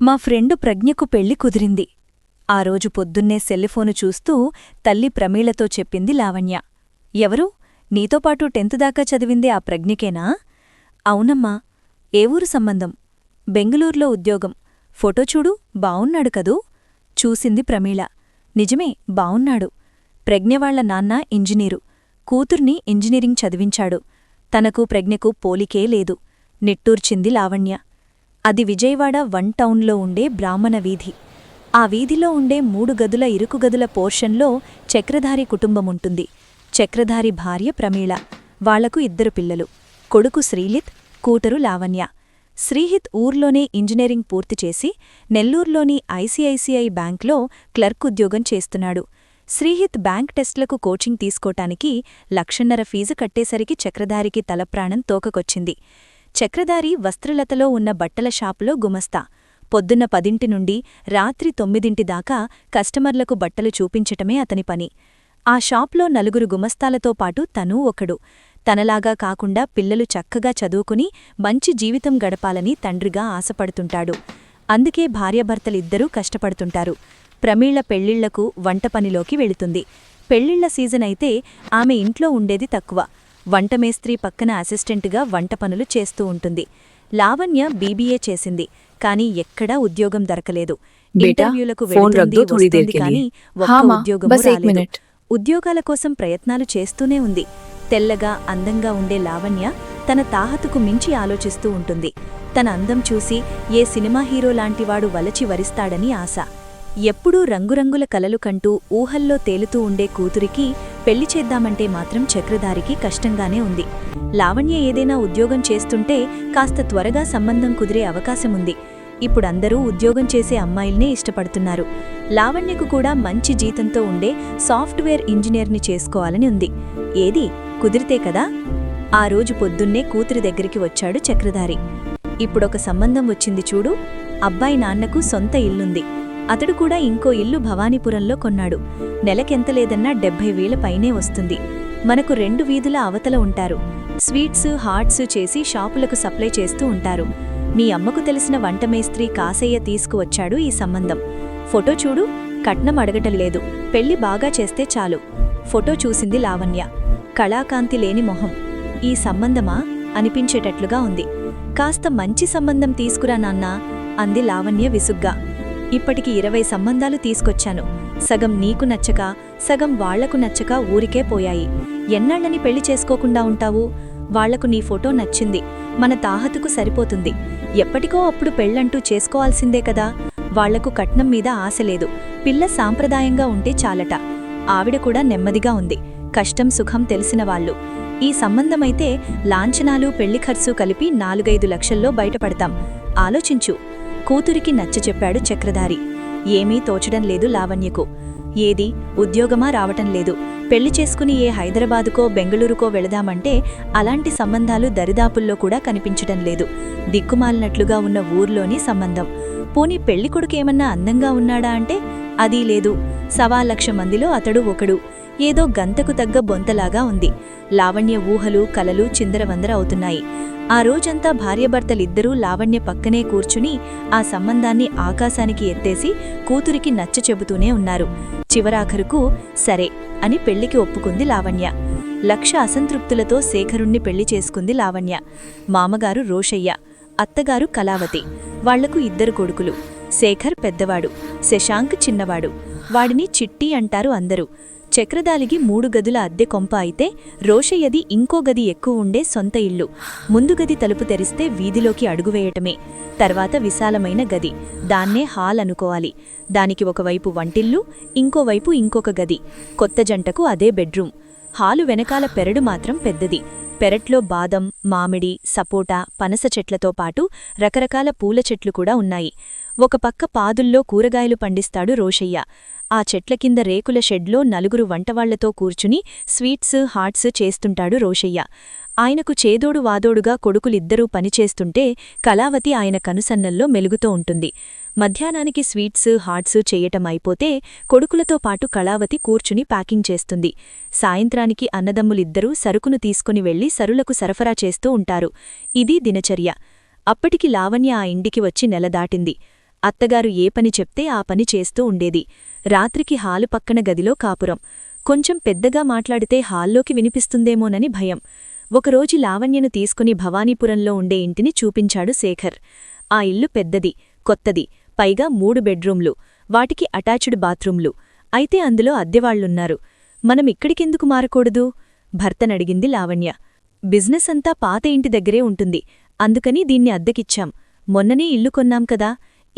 మా ఫ్రెండు ప్రజ్ఞకు పెళ్ళి కుదిరింది. ఆ రోజు పొద్దున్నే సెల్లిఫోను చూస్తూ తల్లి ప్రమీళతో చెప్పింది లావణ్య. ఎవరు? నీతోపాటు టెన్త్ దాకా చదివిందే ఆ ప్రజ్ఞకేనా? అవునమ్మా ఏ ఊరు సంబంధం? బెంగుళూరులో ఉద్యోగం. ఫోటో చూడు బావున్నాడు కదూ? చూసింది ప్రమీళ నిజమే బావున్నాడు. ప్రజ్ఞవాళ్ళ నాన్న ఇంజనీరు. కూతుర్ని ఇంజనీరింగ్ చదివించాడు. తనకు ప్రజ్ఞకు పోలికే లేదు. నిట్టూర్చింది లావణ్య. అది విజయవాడ వన్ టౌన్లో ఉండే బ్రాహ్మణ వీధి. ఆ వీధిలో ఉండే మూడు గదుల ఇరుకు గదుల పోర్షన్లో చక్రధారి కుటుంబముంటుంది. చక్రధారి భార్య ప్రమీళ. వాళ్ళకు ఇద్దరు పిల్లలు. కొడుకు శ్రీలిత్ కూటరు లావణ్య. శ్రీహిత్ ఊర్లోనే ఇంజనీరింగ్ పూర్తి చేసి నెల్లూర్లోని ఐసీఐసీఐ బ్యాంక్లో క్లర్క్ ఉద్యోగం చేస్తున్నాడు. శ్రీహిత్ బ్యాంక్ టెస్ట్లకు కోచింగ్ తీసుకోటానికి లక్షన్నర ఫీజు కట్టేసరికి చక్రధారికి తలప్రాణం తోకకొచ్చింది. చక్రధారి వస్త్రలతలో ఉన్న బట్టల షాపులో గుమస్తా. పొద్దున్న పదింటి నుండి రాత్రి తొమ్మిదింటి దాకా కస్టమర్లకు బట్టలు చూపించటమే అతని పని. ఆ షాప్లో నలుగురు గుమస్తాలతో పాటు తనూ ఒకడు. తనలాగా కాకుండా పిల్లలు చక్కగా చదువుకుని మంచి జీవితం గడపాలని తండ్రిగా ఆశపడుతుంటాడు. అందుకే భార్యాభర్తలిద్దరూ కష్టపడుతుంటారు. ప్రమీళ్ళ పెళ్ళిళ్ళకు వంటపనిలోకి వెళుతుంది. పెళ్ళిళ్ళ సీజన్ అయితే ఆమె ఇంట్లో ఉండేది తక్కువ. వంటమేస్త్రి పక్కన అసిస్టెంట్గా వంట పనులు చేస్తూ ఉంటుంది. లావణ్య బీబీఏ చేసింది కానీ ఎక్కడా ఉద్యోగం దొరకలేదు. ఇంటర్వ్యూలకు ఉద్యోగాల కోసం ప్రయత్నాలు చేస్తూనే ఉంది. తెల్లగా అందంగా ఉండే లావణ్య తన తాహతుకు మించి ఆలోచిస్తూ ఉంటుంది. తన అందం చూసి ఏ సినిమా హీరో లాంటివాడు వలచి వరిస్తాడని ఆశ. ఎప్పుడూ రంగురంగుల కలలు కంటూ ఊహల్లో తేలుతూ ఉండే కూతురికి పెళ్ళి చేద్దామంటే మాత్రం చక్రధారికి కష్టంగానే ఉంది. లావణ్య ఏదైనా ఉద్యోగం చేస్తుంటే కాస్త త్వరగా సంబంధం కుదిరే అవకాశముంది. ఇప్పుడందరూ ఉద్యోగం చేసే అమ్మాయిల్నే ఇష్టపడుతున్నారు. లావణ్యకు కూడా మంచి జీతంతో ఉండే సాఫ్ట్వేర్ ఇంజనీర్ని చేసుకోవాలని ఉంది. ఏది? కుదిరితే కదా? ఆ రోజు పొద్దున్నే కూతురి దగ్గరికి వచ్చాడు చక్రధారి. ఇప్పుడొక సంబంధం వచ్చింది చూడు. అబ్బాయి నాన్నకు సొంత ఇల్లుంది. అతడు కూడా ఇంకో ఇల్లు భవానీపురంలో కొన్నాడు. నెలకెంత లేదన్నా డెబ్భై వేల పైనే వస్తుంది. మనకు రెండు వీధుల అవతల ఉంటారు. స్వీట్స్ హాట్స్ చేసి షాపులకు సప్లై చేస్తూ ఉంటారు. మీ అమ్మకు తెలిసిన వంటమేస్త్రి కాసయ్య తీసుకువచ్చాడు ఈ సంబంధం. ఫోటో చూడు కట్నం అడగటం లేదు. పెళ్ళి బాగా చేస్తే చాలు. ఫోటో చూసింది లావణ్య. కళాకాంతి లేని మొహం. ఈ సంబంధమా? అనిపించేటట్లుగా ఉంది. కాస్త మంచి సంబంధం తీసుకురా నాన్నా అంది లావణ్య విసుగ్గా. ఇప్పటికి ఇరవై సంబంధాలు తీసుకొచ్చాను. సగం నీకు నచ్చక సగం వాళ్ళకు నచ్చక ఊరికే పోయాయి. ఎన్నాళ్ళని పెళ్ళి చేసుకోకుండా ఉంటావు? వాళ్ళకు నీ ఫోటో నచ్చింది. మన తాహతుకు సరిపోతుంది. ఎప్పటికో అప్పుడు పెళ్ళంటూ చేసుకోవాల్సిందే కదా? వాళ్ళకు కట్నం మీద ఆశ లేదు. పిల్ల సాంప్రదాయంగా ఉంటే చాలట. ఆవిడ కూడా నెమ్మదిగా ఉంది. కష్టం సుఖం తెలిసిన వాళ్ళు. ఈ సంబంధమైతే లాంఛనాలు పెళ్ళి ఖర్చు కలిపి నాలుగైదు లక్షల్లో బయటపడతాం. ఆలోచించు. కూతురికి నచ్చచెప్పాడు చక్రధారి. ఏమీ తోచడం లేదు లావణ్యకు. ఏది? ఉద్యోగమా రావటం లేదు. పెళ్ళి చేసుకుని ఏ హైదరాబాదుకో బెంగళూరుకో వెళదామంటే అలాంటి సంబంధాలు దరిదాపుల్లో కూడా కనిపించడం లేదు. దిక్కుమాలినట్లుగా ఉన్న ఊర్లోని సంబంధం. పోనీ పెళ్ళి కొడుకేమన్నా అందంగా ఉన్నాడా అంటే? అదీ లేదు. సవా లక్ష మందిలో అతడు ఒకడు. ఏదో గంతకు తగ్గ బొంతలాగా ఉంది. లావణ్య ఊహలు కలలు చిందరవందర అవుతున్నాయి. ఆ రోజంతా భార్యభర్తలిద్దరూ లావణ్య పక్కనే కూర్చుని ఆ సంబంధాన్ని ఆకాశానికి ఎత్తేసి కూతురికి నచ్చ చెబుతూనే ఉన్నారు. చివరాఖరుకు సరే అని పెళ్ళికి ఒప్పుకుంది లావణ్య. లక్ష అసంతృప్తులతో శేఖరుణ్ణి పెళ్ళి చేసుకుంది లావణ్య. మామగారు రోషయ్య అత్తగారు కళావతి. వాళ్ళకు ఇద్దరు కొడుకులు. శేఖర్ పెద్దవాడు శశాంక్ చిన్నవాడు. వాడిని చిట్టి అంటారు అందరూ. చక్రదాలిగి మూడు గదుల అద్దె కొంప అయితే రోషయ్యది ఇంకో గది ఎక్కువ ఉండే సొంత ఇల్లు. ముందు గది తలుపు తెరిస్తే వీధిలోకి అడుగువేయటమే తర్వాత విశాలమైన గది. దాన్నే హాల్ అనుకోవాలి. దానికి ఒకవైపు వంటిల్లు ఇంకోవైపు ఇంకొక గది. కొత్త జంటకు అదే బెడ్రూమ్. హాలు వెనకాల పెరడు మాత్రం పెద్దది. పెరట్లో బాదం మామిడి సపోటా పనస చెట్లతో పాటు రకరకాల పూల చెట్లు కూడా ఉన్నాయి. ఒక పక్క పాదుల్లో కూరగాయలు పండిస్తాడు రోషయ్య. ఆ చెట్ల కింద రేకుల షెడ్లో నలుగురు వంటవాళ్ళతో కూర్చుని స్వీట్స్ హాట్స్ చేస్తుంటాడు రోషయ్య. ఆయనకు చేదోడు వాదోడుగా కొడుకులిద్దరూ పనిచేస్తుంటే కళావతి ఆయన కనుసన్నల్లో మెలుగుతూ ఉంటుంది. మధ్యాహ్నానికి స్వీట్స్ హాట్స్ చెయ్యటం అయిపోతే కొడుకులతో పాటు కళావతి కూర్చుని ప్యాకింగ్ చేస్తుంది. సాయంత్రానికి అన్నదమ్ములిద్దరూ సరుకును తీసుకుని వెళ్ళి సరులకు సరఫరా చేస్తూ ఉంటారు. ఇది దినచర్య. అప్పటికి లావణ్య ఆ ఇంటికి వచ్చి నెల దాటింది. అత్తగారు ఏ పని చెప్తే ఆ పని చేస్తూ ఉండేది. రాత్రికి హాలు పక్కన గదిలో కాపురం. కొంచెం పెద్దగా మాట్లాడితే హాల్లోకి వినిపిస్తుందేమోనని భయం. ఒకరోజు లావణ్యను తీసుకుని భవానీపురంలో ఉండే ఇంటిని చూపించాడు శేఖర్. ఆ ఇల్లు పెద్దది కొత్తది పైగా మూడు బెడ్రూంలు వాటికి అటాచ్డ్ బాత్రూంలు అయితే అందులో అద్దెవాళ్ళున్నారు మనం ఇక్కడికెందుకు మారకూడదు? భర్తనడిగింది లావణ్య. బిజినెస్ అంతా పాత ఇంటి దగ్గరే ఉంటుంది. అందుకని దీన్ని అద్దెకిచ్చాం. మొన్ననే ఇల్లు కొన్నాం కదా.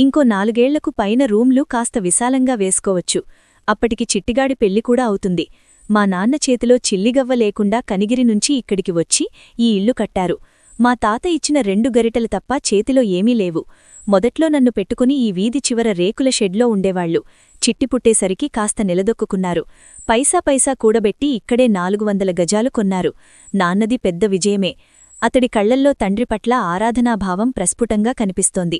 ఇంకో నాలుగేళ్ళకు పైన రూమ్లు కాస్త విశాలంగా వేసుకోవచ్చు. అప్పటికి చిట్టిగాడి పెళ్ళి కూడా అవుతుంది. మా నాన్న చేతిలో చిల్లిగవ్వ లేకుండా కనిగిరి నుంచి ఇక్కడికి వచ్చి ఈ ఇల్లు కట్టారు. మా తాత ఇచ్చిన రెండు గరిటలు తప్ప చేతిలో ఏమీ లేవు. మొదట్లో నన్ను పెట్టుకుని ఈ వీధి చివర రేకుల షెడ్లో ఉండేవాళ్ళు చిట్టి పుట్టేసరికి కాస్త నిలదొక్కున్నారు. పైసా పైసా కూడబెట్టి ఇక్కడే నాలుగు వందల గజాలు కొన్నారు. నాన్నది పెద్ద విజయమే. అతడి కళ్ళల్లో తండ్రి పట్ల ఆరాధనాభావం ప్రస్ఫుటంగా కనిపిస్తోంది.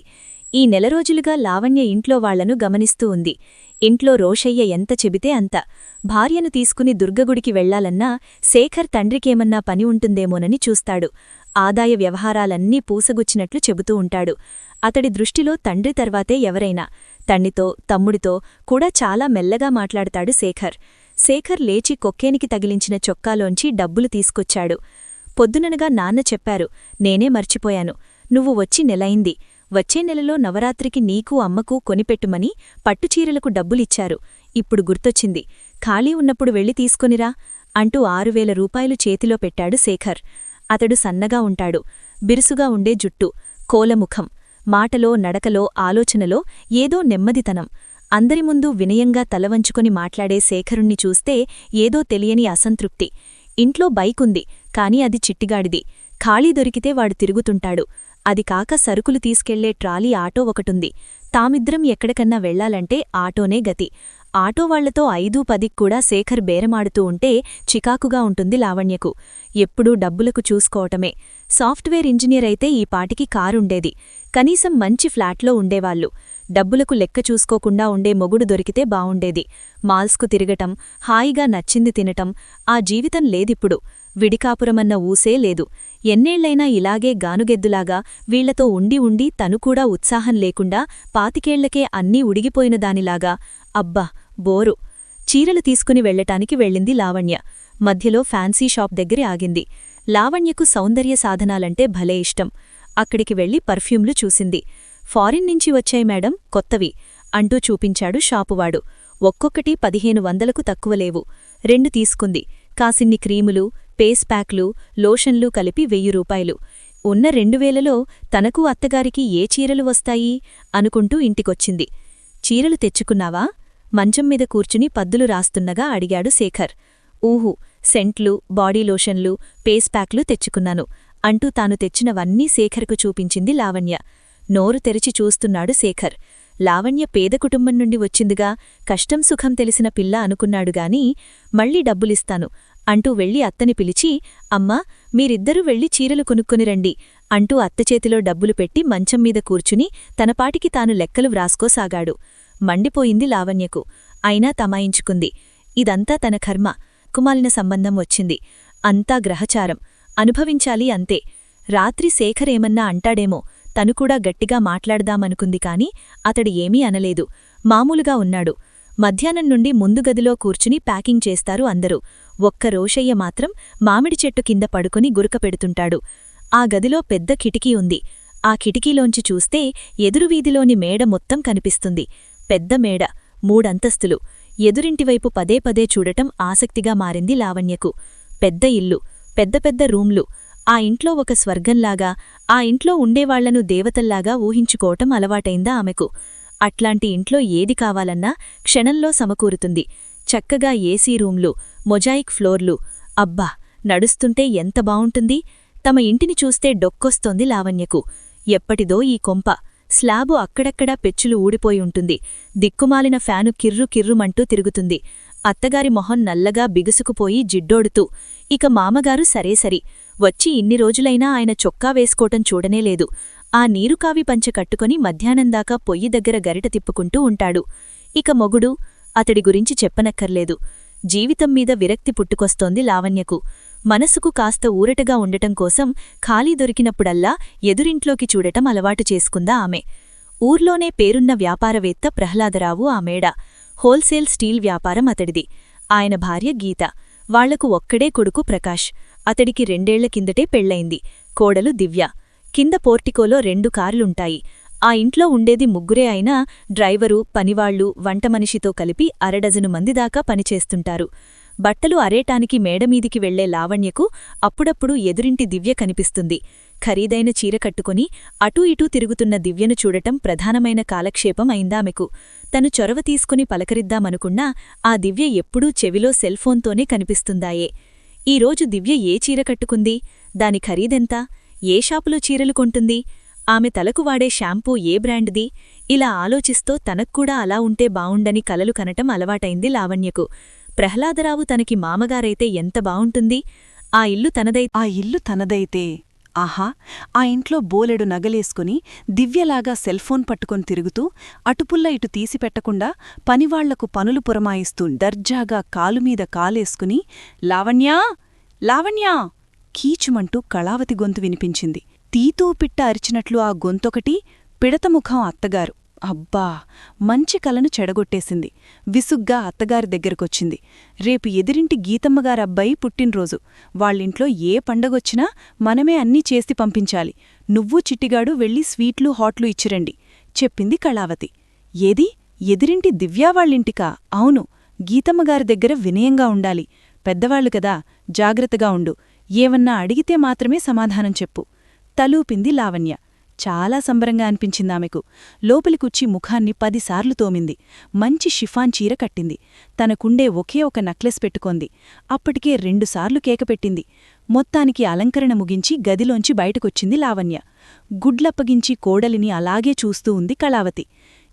ఈ నెల రోజులుగా లావణ్య ఇంట్లో వాళ్ళను గమనిస్తూ ఉంది. ఇంట్లో రోషయ్య ఎంత చెబితే అంత. భార్యను తీసుకుని దుర్గగుడికి వెళ్ళాలన్నా శేఖర్ తండ్రికేమన్నా పని ఉంటుందేమోనని చూస్తాడు. ఆదాయ వ్యవహారాలన్నీ పూసగుచ్చినట్లు చెబుతూ ఉంటాడు. అతడి దృష్టిలో తండ్రి తర్వాతే ఎవరైనా. తండ్రితో తమ్ముడితో కూడా చాలా మెల్లగా మాట్లాడతాడు శేఖర్. శేఖర్ లేచి కొక్కేనికి తగిలించిన చొక్కాలోంచి డబ్బులు తీసుకొచ్చాడు. పొద్దుననగా నాన్న చెప్పారు నేనే మర్చిపోయాను. నువ్వు వచ్చి నెలయింది. వచ్చే నెలలో నవరాత్రికి నీకు అమ్మకు కొనిపెట్టుమని పట్టుచీరలకు డబ్బులిచ్చారు. ఇప్పుడు గుర్తొచ్చింది. ఖాళీ ఉన్నప్పుడు వెళ్ళి తీసుకొనిరా అంటూ ఆరువేల రూపాయలు చేతిలో పెట్టాడు శేఖర్. అతడు సన్నగా ఉంటాడు. బిరుసుగా ఉండే జుట్టు కోలముఖం మాటలో నడకలో ఆలోచనలో ఏదో నెమ్మదితనం. అందరి ముందు వినయంగా తలవంచుకొని మాట్లాడే శేఖరుణ్ణి చూస్తే ఏదో తెలియని అసంతృప్తి. ఇంట్లో బైకుంది కాని అది చిట్టిగాడిది. ఖాళీ దొరికితే వాడు తిరుగుతుంటాడు. అది కాక సరుకులు తీసుకెళ్ళే ట్రాలీ ఆటో ఒకటుంది. తామిద్దరం ఎక్కడికన్నా వెళ్ళాలంటే ఆటోనే గతి. ఆటో వాళ్ళతో ఐదూ పదిక్కూడా శేఖర్ బేరమాడుతూ ఉంటే చికాకుగా ఉంటుంది లావణ్యకు. ఎప్పుడూ డబ్బులకు చూసుకోవటమే. సాఫ్ట్వేర్ ఇంజనీర్ అయితే ఈ పాటికి కారుండేది. కనీసం మంచి ఫ్లాట్లో ఉండేవాళ్ళు డబ్బులకు లెక్క చూసుకోకుండా ఉండే మొగుడు దొరికితే బావుండేది. మాల్స్కు తిరగటం హాయిగా నచ్చింది తినటం ఆ జీవితం లేదిప్పుడు. విడికాపురమన్న ఊసే లేదు. ఎన్నేళ్ళైనా ఇలాగే గానుగెద్దులాగా వీళ్ళతో ఉండి ఉండి తనుకూడా ఉత్సాహం లేకుండా పాతికేళ్ళకే అన్నీ ఉడిగిపోయిన దానిలాగా అబ్బా బోరు. చీరలు తీసుకుని వెళ్ళటానికి వెళ్ళింది లావణ్య. మధ్యలో ఫ్యాన్సీ షాప్ దగ్గరే ఆగింది. లావణ్యకు సౌందర్య సాధనాలంటే భలే ఇష్టం. అక్కడికి వెళ్ళి పర్ఫ్యూమ్లు చూసింది. ఫారిన్ నుంచి వచ్చాయి మేడం కొత్తవి అంటూ చూపించాడు షాపువాడు. ఒక్కొక్కటి పదిహేను వందలకు తక్కువలేవు రెండు తీసుకుంది. కాసిన్ని క్రీములు పేస్ ప్యాక్లు లోషన్లు కలిపి వెయ్యి రూపాయలు. ఉన్న రెండువేలలో తనకు అత్తగారికి ఏ చీరలు వస్తాయి అనుకుంటూ ఇంటికొచ్చింది. చీరలు తెచ్చుకున్నావా? మంచం మీద కూర్చుని పద్దులు రాస్తున్నగా అడిగాడు శేఖర్. ఊహు సెంట్లు బాడీ లోషన్లు పేస్ ప్యాక్లు తెచ్చుకున్నాను. అంటూ తాను తెచ్చినవన్నీ శేఖర్కు చూపించింది లావణ్య. నోరు తెరిచి చూస్తున్నాడు శేఖర్. లావణ్య పేద కుటుంబం నుండి వచ్చిందిగా కష్టం సుఖం తెలిసిన పిల్ల అనుకున్నాడుగాని మళ్ళీ డబ్బులిస్తాను అంటూ వెళ్ళి అత్తని పిలిచి అమ్మా మీరిద్దరూ వెళ్ళి చీరలు కొనుక్కొని రండి అంటూ అత్తచేతిలో డబ్బులు పెట్టి మంచం మీద కూర్చుని తనపాటికి తాను లెక్కలు వ్రాసుకోసాగాడు. మండిపోయింది లావణ్యకు. అయినా తమాయించుకుంది. ఇదంతా తన కర్మ. కుమాలిన సంబంధం వచ్చింది. అంతా గ్రహచారం. అనుభవించాలి అంతే. రాత్రి శేఖరేమన్నా అంటాడేమో తనుకూడా గట్టిగా మాట్లాడదామనుకుంది కాని అతడు ఏమీ అనలేదు. మామూలుగా ఉన్నాడు. మధ్యాహ్నం నుండి ముందు గదిలో కూర్చుని ప్యాకింగ్ చేస్తారు అందరూ. ఒక్క రోషయ్య మాత్రం మామిడి చెట్టు కింద పడుకుని గురకపెడుతుంటాడు ఆ గదిలో పెద్ద కిటికీ ఉంది. ఆ కిటికీలోంచి చూస్తే ఎదురువీధిలోని మేడ మొత్తం కనిపిస్తుంది. పెద్ద మేడ మూడంతస్తులు. ఎదురింటివైపు పదే పదే చూడటం ఆసక్తిగా మారింది లావణ్యకు. పెద్ద ఇల్లు. పెద్ద పెద్ద రూంలు ఆ ఇంట్లో ఒక స్వర్గంలాగా ఆ ఇంట్లో ఉండేవాళ్ళను దేవతల్లాగా ఊహించుకోవటం అలవాటైందా ఆమెకు. అట్లాంటి ఇంట్లో ఏది కావాలన్నా క్షణంలో సమకూరుతుంది. చక్కగా ఏసీ రూమ్లు మొజాయిక్ ఫ్లోర్లు. అబ్బా! నడుస్తుంటే ఎంత బావుంటుంది. తమ ఇంటిని చూస్తే డొక్కొస్తోంది లావణ్యకు. ఎప్పటిదో ఈ కొంప. స్లాబు అక్కడక్కడా పెచ్చులు ఊడిపోయి ఉంటుంది. దిక్కుమాలిన ఫ్యాను కిర్రు కిర్రుమంటూ తిరుగుతుంది. అత్తగారి మొహం నల్లగా బిగుసుకుపోయి జిడ్డోడుతూ ఇక మామగారు సరేసరి వచ్చి ఇన్ని రోజులైనా ఆయన చొక్కా వేసుకోవటం చూడనేలేదు ఆ నీరుకావి పంచ కట్టుకుని మధ్యాహ్నందాకా పొయ్యి దగ్గర గరిట తిప్పుకుంటూ ఉంటాడు. ఇక మొగుడు అతడి గురించి చెప్పనక్కర్లేదు. జీవితం మీద విరక్తి పుట్టుకొస్తోంది లావణ్యకు. మనసుకు కాస్త ఊరటగా ఉండటం కోసం ఖాళీ దొరికినప్పుడల్లా ఎదురింట్లోకి చూడటం అలవాటు చేసుకుందా ఆమె. ఊర్లోనే పేరున్న వ్యాపారవేత్త ప్రహ్లాదరావు ఆ మేడ. హోల్సేల్ స్టీల్ వ్యాపారం అతడిది. ఆయన భార్య గీత. వాళ్ళకు ఒక్కడే కొడుకు ప్రకాష్. అతడికి రెండేళ్ళ కిందటే పెళ్ళయింది కోడలు దివ్య. కింద పోర్టికోలో రెండు కార్లుంటాయి. ఆ ఇంట్లో ఉండేది ముగ్గురే అయినా డ్రైవరు పనివాళ్ళు వంటమనిషితో కలిపి అరడజను మందిదాకా పనిచేస్తుంటారు. బట్టలు అరేటానికి మేడమీదికి వెళ్ళే లావణ్యకు అప్పుడప్పుడు ఎదురింటి దివ్య కనిపిస్తుంది. ఖరీదైన చీర కట్టుకుని అటూ ఇటూ తిరుగుతున్న దివ్యను చూడటం ప్రధానమైన కాలక్షేపం అయిందామెకు. తను చొరవ తీసుకుని పలకరిద్దామనుకున్నా ఆ దివ్య ఎప్పుడూ చెవిలో సెల్ఫోన్తోనే కనిపిస్తుందాయే. ఈరోజు దివ్య ఏ చీర కట్టుకుంది? దాని ఖరీదెంత? ఏ షాపులో చీరలు కొంటుంది? ఆమె తలకు వాడే షాంపూ ఏ బ్రాండ్ది? ఇలా ఆలోచిస్తూ తనక్కూడా అలా ఉంటే బావుండని కలలు కనటం అలవాటైంది లావణ్యకు. ప్రహ్లాదరావు తనకి మామగారైతే ఎంత బావుంటుంది? ఆ ఇల్లు తనదై ఆ ఇల్లు తనదైతే ఆహా ఆ ఇంట్లో బోలెడు నగలేసుకుని దివ్యలాగా సెల్ఫోన్ పట్టుకొని తిరుగుతూ అటుపుల్ల ఇటు తీసిపెట్టకుండా పనివాళ్ళకు పనులు పురమాయిస్తూ దర్జాగా కాలుమీద కాలేసుకుని లావణ్యా లావణ్యా! కీచుమంటూ కళావతి గొంతు వినిపించింది. తీతూ పిట్ట అరిచినట్లు ఆ గొంతొకటి పిడతముఖం అత్తగారు. అబ్బా మంచి కలను చెడగొట్టేసింది. విసుగ్గా అత్తగారి దగ్గరకొచ్చింది. రేపు ఎదిరింటి గీతమ్మగారబ్బాయి పుట్టినరోజు. వాళ్ళింట్లో ఏ పండగొచ్చినా మనమే అన్నీ చేసి పంపించాలి. నువ్వు చిట్టిగాడు వెళ్ళి స్వీట్లు హాట్లు ఇచ్చిరండి. చెప్పింది కళావతి. ఏది? ఎదిరింటి దివ్యావాళ్ళింటికా అవును. గీతమ్మగారి దగ్గర వినయంగా ఉండాలి. పెద్దవాళ్ళు కదా జాగ్రత్తగా ఉండు. ఏవన్నా అడిగితే మాత్రమే సమాధానం చెప్పు. తలూపింది లావణ్య. చాలా సంబరంగా అనిపించిందామెకు లోపలికొచ్చి ముఖాన్ని పదిసార్లు తోమింది. మంచి షిఫాన్ చీర కట్టింది. తనకుండే ఒకే ఒక నక్లెస్ పెట్టుకొంది. అప్పటికే రెండుసార్లు కేకపెట్టింది మొత్తానికి అలంకరణ ముగించి గదిలోంచి బయటకొచ్చింది లావణ్య. గుడ్లప్పగించి కోడలిని అలాగే చూస్తూ ఉంది కళావతి.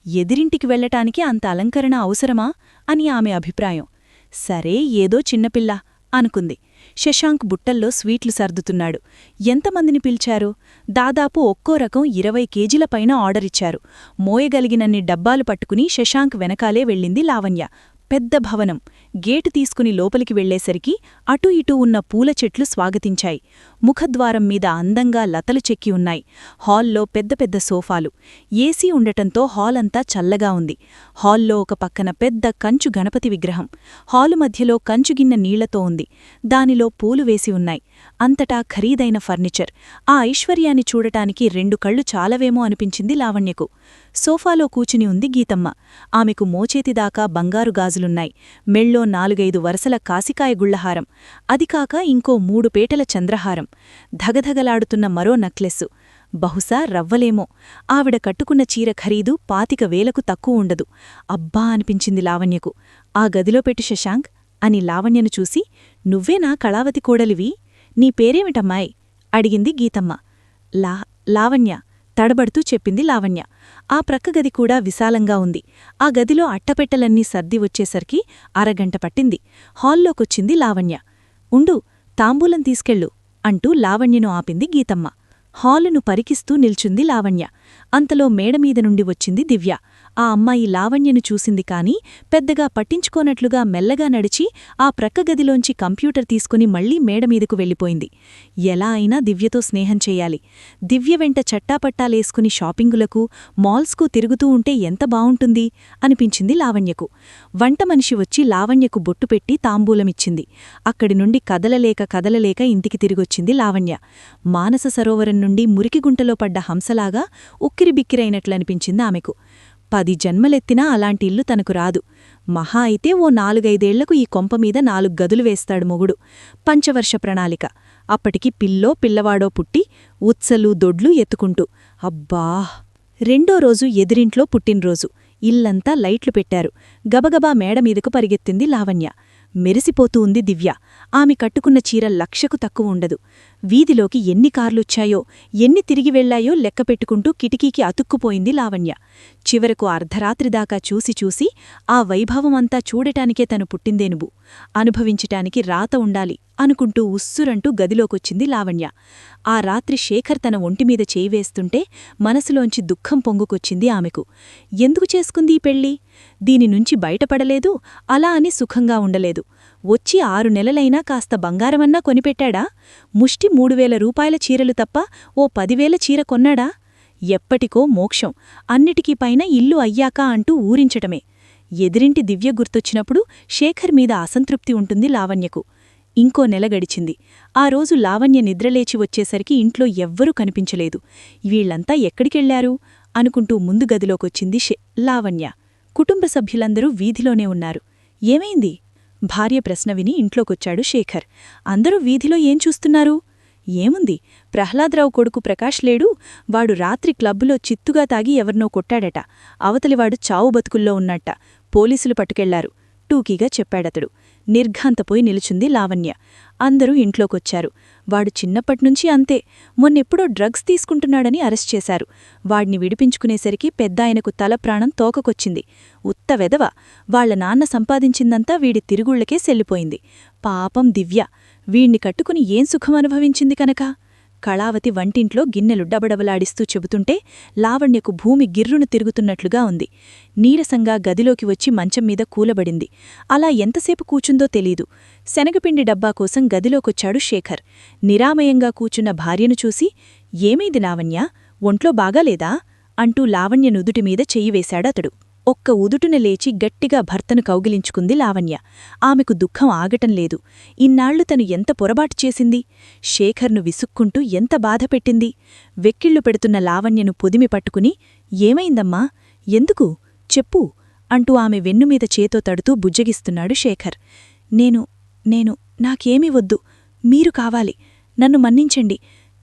ఎదిరింటికి వెళ్ళటానికి అంత అలంకరణ అవసరమా? అని ఆమె అభిప్రాయం. సరే ఏదో చిన్నపిల్ల అనుకుంది. శశాంక్ బుట్టల్లో స్వీట్లు సర్దుతున్నాడు. ఎంతమందిని పిలిచారు? దాదాపు ఒక్కో రకం ఇరవై కేజీల పైన ఆర్డరిచ్చారు మోయగలిగినన్ని డబ్బాలు పట్టుకుని శశాంక్ వెనకాలే వెళ్ళింది లావణ్య. పెద్ద భవనం. గేటు తీసుకుని లోపలికి వెళ్ళేసరికి అటూ ఇటూ ఉన్న పూల చెట్లు స్వాగతించాయి. ముఖద్వారం మీద అందంగా లతలు చెక్కి ఉన్నాయి. హాల్లో పెద్ద పెద్ద సోఫాలు. ఏసీ ఉండటంతో హాల్ అంతా చల్లగా ఉంది. హాల్లో ఒక పక్కన పెద్ద కంచు గణపతి విగ్రహం. హాలు మధ్యలో కంచుగిన్న నీళ్ళతో ఉంది. దానిలో పూలు వేసి ఉన్నాయి. అంతటా ఖరీదైన ఫర్నిచర్. ఆ ఐశ్వర్యాన్ని చూడటానికి రెండు కళ్ళు చాలవేమో అనిపించింది లావణ్యకు. సోఫాలో కూచుని ఉంది గీతమ్మ. ఆమెకు మోచేతిదాకా బంగారు గాజులున్నాయి. మెళ్ళో నాలుగైదు వరసల కాసికాయ గుళ్ళహారం అదికాక ఇంకో మూడు పేటల చంద్రహారం. ధగధగలాడుతున్న మరో నక్లెస్సు. బహుశా రవ్వలేమో. ఆవిడ కట్టుకున్న చీర ఖరీదు పాతిక వేలకు తక్కువ ఉండదు. అబ్బా అనిపించింది లావణ్యకు. ఆ గదిలో పెట్టు శశాంక్ అని లావణ్యను చూసి నువ్వేనా కళావతి కోడలివి? నీ పేరేమిటమ్మాయ్? అడిగింది గీతమ్మ. లా లావణ్య తడబడుతూ చెప్పింది లావణ్య. ఆ ప్రక్క గది కూడా విశాలంగా ఉంది. ఆ గదిలో అట్టపెట్టలన్నీ సర్ది వచ్చేసరికి అరగంట పట్టింది. హాల్లోకొచ్చింది లావణ్య. ఉండు తాంబూలం తీసుకెళ్ళు అంటూ లావణ్యను ఆపింది గీతమ్మ. హాలును పరికిస్తూ నిల్చుంది లావణ్య. అంతలో మేడమీద నుండి వచ్చింది దివ్య. ఆ అమ్మాయి లావణ్యను చూసింది కాని పెద్దగా పట్టించుకోనట్లుగా మెల్లగా నడిచి ఆ ప్రక్క గదిలోంచి కంప్యూటర్ తీసుకుని మళ్ళీ మేడమీదకు వెళ్ళిపోయింది. ఎలా అయినా దివ్యతో స్నేహం చెయ్యాలి దివ్య వెంట చట్టాపట్టాలేసుకుని షాపింగులకు మాల్స్కు తిరుగుతూ ఉంటే ఎంత బావుంటుంది? అనిపించింది లావణ్యకు. వంట మనిషి వచ్చి లావణ్యకు బొట్టు పెట్టి తాంబూలమిచ్చింది. అక్కడి నుండి కదలలేక కదలలేక ఇంటికి తిరిగొచ్చింది లావణ్య. మానస సరోవరం నుండి మురికిగుంటలో పడ్డ హంసలాగా ఉక్కిరిబిక్కిరైనట్లనిపించింది ఆమెకు. పది జన్మలెత్తినా అలాంటి ఇల్లు తనకు రాదు. మహా అయితే ఓ నాలుగైదేళ్ళకు ఈ కొంపమీద నాలుగు గదులు వేస్తాడు మొగుడు. పంచవర్ష ప్రణాళిక. అప్పటికి పిల్లో పిల్లవాడో పుట్టి ఉత్సలు దొడ్లు ఎత్తుకుంటూ. అబ్బా! రెండో రోజు ఎదిరింట్లో పుట్టినరోజు. ఇల్లంతా లైట్లు పెట్టారు. గబగబా మేడమీదకు పరిగెత్తింది లావణ్య. మెరిసిపోతూ ఉంది దివ్య. ఆమె కట్టుకున్న చీర లక్షకు తక్కువ ఉండదు. వీధిలోకి ఎన్ని కార్లొచ్చాయో ఎన్ని తిరిగి వెళ్ళాయో లెక్కపెట్టుకుంటూ కిటికీకి అతుక్కుపోయింది లావణ్య. చివరకు అర్ధరాత్రిదాకా చూసి చూసి ఆ వైభవమంతా చూడటానికే తను పుట్టిందేనుబు. అనుభవించటానికి రాత ఉండాలి. అనుకుంటూ ఉస్సురంటూ గదిలోకొచ్చింది లావణ్య. ఆ రాత్రి శేఖర్ తన ఒంటిమీద చేయివేస్తుంటే మనసులోంచి దుఃఖం పొంగుకొచ్చింది ఆమెకు. ఎందుకు చేసుకుంది ఈ పెళ్ళి? దీనినుంచి బయటపడలేదు అలా అని సుఖంగా ఉండలేదు. వచ్చి ఆరు నెలలైనా కాస్త బంగారమన్నా కొనిపెట్టాడా? ముష్టి మూడువేల రూపాయల చీరలు తప్ప ఓ పదివేల చీర కొన్నాడా? ఎప్పటికో మోక్షం. అన్నిటికీ పైన ఇల్లు అయ్యాక అంటూ ఊరించటమే. ఎదిరింటి దివ్య గుర్తొచ్చినప్పుడు శేఖర్ మీద అసంతృప్తి ఉంటుంది లావణ్యకు. ఇంకో నెల గడిచింది. ఆ రోజు లావణ్య నిద్రలేచి వచ్చేసరికి ఇంట్లో ఎవ్వరూ కనిపించలేదు. వీళ్ళంతా ఎక్కడికెళ్ళారు అనుకుంటూ ముందు గదిలోకొచ్చింది లావణ్య. కుటుంబ సభ్యులందరూ వీధిలోనే ఉన్నారు. ఏమైంది? భార్య ప్రశ్న విని ఇంట్లోకొచ్చాడు శేఖర్. అందరూ వీధిలో ఏం చూస్తున్నారు? ఏముంది? ప్రహ్లాదరావు కొడుకు ప్రకాష్ లేడు? వాడు రాత్రి క్లబ్బులో చిత్తుగా తాగి ఎవరినో కొట్టాడట. అవతలివాడు చావు బతుకుల్లో ఉన్నట్ట. పోలీసులు పట్టుకెళ్ళారు. టూకీగా చెప్పాడతడు. నిర్ఘాంతపోయి నిలుచుంది లావణ్య. అందరూ ఇంట్లోకొచ్చారు. వాడు చిన్నప్పట్నుంచి అంతే. మొన్నెప్పుడో డ్రగ్స్ తీసుకుంటున్నాడని అరెస్ట్ చేశారు. వాడిని విడిపించుకునేసరికి పెద్దాయనకు తల ప్రాణం తోకకొచ్చింది. ఉత్త వెదవ వాళ్ళ నాన్న సంపాదించిందంతా వీడి తిరుగుళ్ళకే సెల్లిపోయింది. పాపం దివ్య. వీణ్ణి కట్టుకుని ఏం సుఖం అనుభవించింది కనుక? కళావతి వంటింట్లో గిన్నెలు డబడబలాడిస్తూ చెబుతుంటే లావణ్యకు భూమి గిర్రును తిరుగుతున్నట్లుగా ఉంది. నీరసంగా గదిలోకి వచ్చి మంచం మీద కూలబడింది. అలా ఎంతసేపు కూచుందో తెలీదు. శనగపిండి డబ్బా కోసం గదిలోకొచ్చాడు శేఖర్. నిరామయంగా కూచున్న భార్యను చూసి ఏమైంది లావణ్య? ఒంట్లో బాగాలేదా? అంటూ లావణ్య నుదుటిమీద చెయ్యివేశాడతడు ఒక్క ఉదుటున లేచి గట్టిగా భర్తను కౌగిలించుకుంది లావణ్య. ఆమెకు దుఃఖం ఆగటం లేదు. ఇన్నాళ్ళు తను ఎంత పొరబాటు చేసింది? శేఖర్ను విసుక్కుంటూ ఎంత బాధపెట్టింది వెక్కిళ్ళు పెడుతున్న లావణ్యను పొదిమి పట్టుకుని ఏమైందమ్మా? ఎందుకు? చెప్పు అంటూ ఆమె వెన్నుమీద చేతో తడుతూ బుజ్జగిస్తున్నాడు శేఖర్. నేను నేను నాకేమీ వద్దు. మీరు కావాలి. నన్ను మన్నించండి.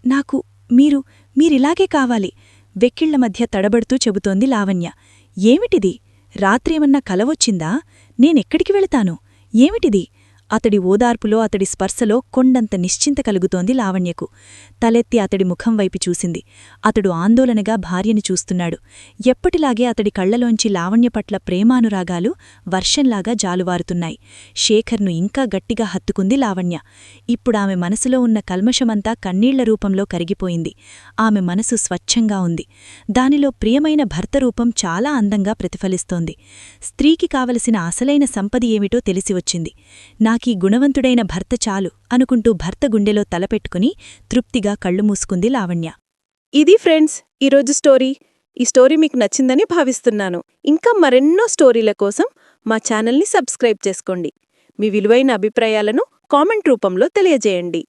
నాకు మీరు మీరిలాగే కావాలి వెక్కిళ్ళ మధ్య తడబడుతూ చెబుతోంది లావణ్య. ఏమిటిది? రాత్రేమన్నా కలవొచ్చిందా? నేనెక్కడికి వెళతాను? ఏమిటిది? అతడి ఓదార్పులో అతడి స్పర్శలో కొండంత నిశ్చింత కలుగుతోంది లావణ్యకు. తలెత్తి అతడి ముఖం వైపు చూసింది. అతడు ఆందోళనగా భార్యని చూస్తున్నాడు. ఎప్పటిలాగే అతడి కళ్ళలోంచి లావణ్య పట్ల ప్రేమానురాగాలు వర్షంలాగా జాలువారుతున్నాయి. శేఖర్ను ఇంకా గట్టిగా హత్తుకుంది లావణ్య. ఇప్పుడామె మనసులో ఉన్న కల్మషమంతా కన్నీళ్ళ రూపంలో కరిగిపోయింది. ఆమె మనసు స్వచ్ఛంగా ఉంది. దానిలో ప్రియమైన భర్త రూపం చాలా అందంగా ప్రతిఫలిస్తోంది. స్త్రీకి కావలసిన అసలైన సంపది ఏమిటో తెలిసివచ్చింది. నాకీ గుణవంతుడైన భర్త చాలు అనుకుంటూ భర్త గుండెలో తలపెట్టుకుని తృప్తిగా కళ్ళు మూసుకుంది లావణ్య. ఇది ఫ్రెండ్స్ ఈరోజు స్టోరీ. ఈ స్టోరీ మీకు నచ్చిందని భావిస్తున్నాను. ఇంకా మరెన్నో స్టోరీల కోసం మా ఛానల్ని సబ్స్క్రైబ్ చేసుకోండి. మీ విలువైన అభిప్రాయాలను కామెంట్ రూపంలో తెలియజేయండి.